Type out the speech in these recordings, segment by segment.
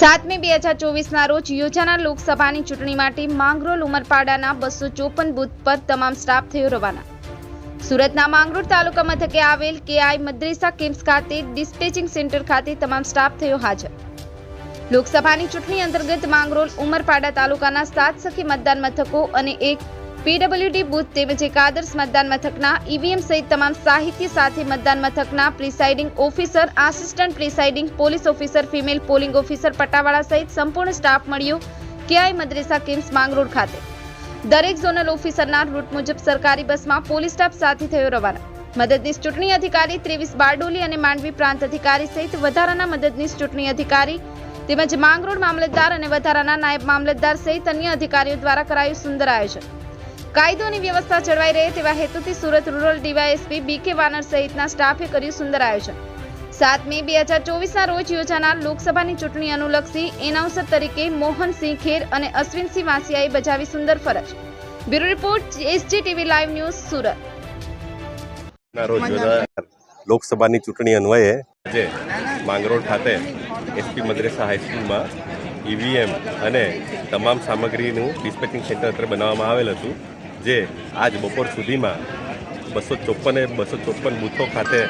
સાતમી બે હજાર ચોવીસના રોજ યોજાનાર લોકસભાની ચૂંટણી માટે માંગરોળ ઉમરપાડાના બસો ચોપન બૂથ પર તમામ સ્ટાફ થયો રવાના. સુરતના માંગરોળ તાલુકા મથકે આવેલ કેઆઈ મદ્રેસા કેમ્પ્સ ખાતે ડિસ્પેચિંગ સેન્ટર ખાતે તમામ સ્ટાફ થયો હાજર. લોકસભાની ચૂંટણી અંતર્ગત માંગરોળ ઉમરપાડા તાલુકાના સાત સખી મતદાન મથકો અને એક પીડબ્લ્યુડી બૂથ તેમજ એકાદર્શ મતદાન મથકના ઈવીએમ સહિત તમામ સાહિત્ય સાથે મતદાન મથકના presiding officer, assistant presiding police officer, female polling officer પટ્ટાવાળા સહિત સંપૂર્ણ સ્ટાફ મળ્યો કેઆઈ મદ્રેસા કિમ્સ માંગરોળ ખાતે. દરેક ઝોનલ ઓફિસરના રૂટ મુજબ સરકારી બસમાં પોલીસ સ્ટાફ સાથે થયો રવાના. મદદનીશ ચૂંટણી અધિકારી ત્રેવીસ બારડોલી અને માંડવી પ્રાંત અધિકારી સહિત વધારાના મદદનીશ ચૂંટણી અધિકારી તેમજ માંગરોળ મામલતદાર અને વધારાના નાયબ મામલતદાર સહિત અન્ય અધિકારીઓ દ્વારા કરાયું સુંદર આયોજન. કાયદો અને વ્યવસ્થા જળવાઈ રહે તેવા હેતુથી સુરત રૂરલ ડીવાયએસપી બીકે વાનર સહિતના સ્ટાફે કર્યું સુંદર આયોજન. સાત મે બે હજાર ચોવીસના રોજ યોજાનાર લોકસભાની ચૂંટણી અનુલક્ષી એનાઉન્સર તરીકે મોહનસિંહ ખેર અને અશ્વિનસિંહ વાસિયાએ બજાવી સુંદર ફરજ. Bureau report SG live news, Surat. લોકસભાની ચૂંટણી અન્વયે આજે માંગરોળ ખાતે એસપી મદ્રેસા હાઈસ્કૂલમાં ઈવીએમ અને તમામ સામગ્રીનું ડિસ્પેચિંગ સેન્ટર અત્યારે બનાવવામાં આવેલ હતું. જે આજ બપોર સુધીમાં બસો ચોપ્પને બસો ચોપ્પન બૂથો ખાતે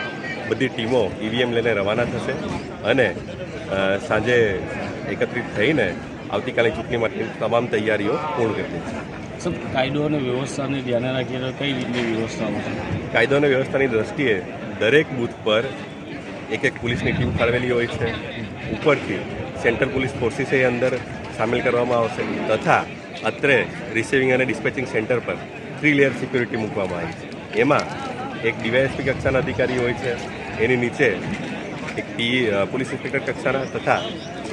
બધી ટીમો ઈવીએમ લઈને રવાના થશે અને સાંજે એકત્રિત થઈને આવતીકાલે ચૂંટણી માટેની તમામ તૈયારીઓ પૂર્ણ કરી દીધી છે કાયદો અને વ્યવસ્થાને ધ્યાને રાખીને કઈ રીતની વ્યવસ્થાઓ છે? કાયદો અને વ્યવસ્થાની દ્રષ્ટિએ દરેક બૂથ પર એક એક પોલીસની ટીમ ફાળવેલી હોય છે. ઉપરથી સેન્ટ્રલ પોલીસ ફોર્સિસે અંદર સામેલ કરવામાં આવશે. તથા અત્રે રિસીવિંગ અને ડિસ્પેચિંગ સેન્ટર પર થ્રી લેયર સિક્યુરિટી મૂકવામાં આવી છે. એમાં એક ડીવાયએસપી કક્ષાના અધિકારી હોય છે એની નીચે એક પી પોલીસ ઇન્સ્પેક્ટર કક્ષાના તથા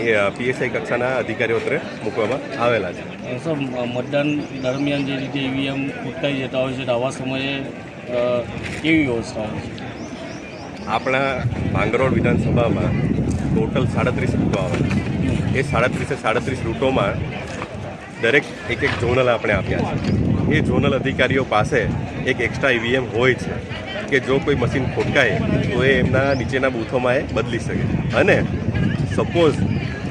એ પીએસઆઈ કક્ષાના અધિકારીઓ અત્રે મૂકવામાં આવેલા છે. સર મતદાન દરમિયાન જે રીતે ઈવીએમ ફૂટકાઈ જતા હોય છે તો આવા સમયે કેવી વ્યવસ્થા હોય છે? આપણા માંગરોળ વિધાનસભામાં ટોટલ સાડત્રીસ રૂટો આવે છે. એ સાડત્રીસે સાડત્રીસ રૂટોમાં દરેક એક એક ઝોનલ આપણે આપ્યા છે. એ ઝોનલ અધિકારીઓ પાસે એક એક્સ્ટ્રા ઈવીએમ હોય છે કે જો કોઈ મશીન ખોટકાય, તો એ એમના નીચેના બૂથોમાં એ બદલી શકે અને સપોઝ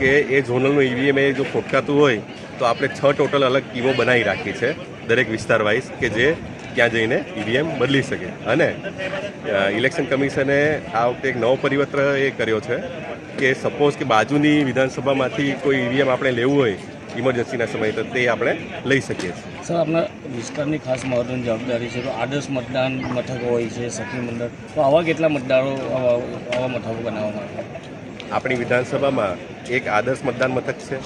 કે એ ઝોનલનું ઈવીએમ એ જો ખોટકાતું હોય, તો આપણે છ ટોટલ અલગ ટીમો બનાવી રાખી છે, દરેક વિસ્તાર વાઇઝ કે જે ત્યાં જઈને ઈવીએમ બદલી શકે. અને ઇલેક્શન કમિશને આ વખતે એક નવો પરિવર્તન એ કર્યો છે કે સપોઝ કે બાજુની વિધાનસભામાંથી કોઈ ઈવીએમ આપણે લેવું હોય ઇમરજન્સીના સમયે તો તે આપણે લઈ શકીએ છીએ. સર આપણા વિસ્તારની ખાસ મહત્વની જવાબદારી છે તો આદર્શ મતદાન મથકો હોય છે સખી મંડળ. તો આવા કેટલા મતદારો આવા મથકો બનાવવામાં આવે? આપણી વિધાનસભામાં એક આદર્શ મતદાન મથક છે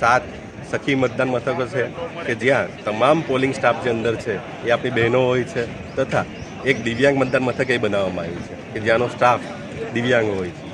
સાત સખી મતદાન મથકો છે કે જ્યાં તમામ પોલિંગ સ્ટાફ જે અંદર છે એ આપણી બહેનો હોય છે તથા એક દિવ્યાંગ મતદાન મથક એ બનાવવામાં આવ્યું છે કે જ્યાંનો સ્ટાફ દિવ્યાંગ હોય છે.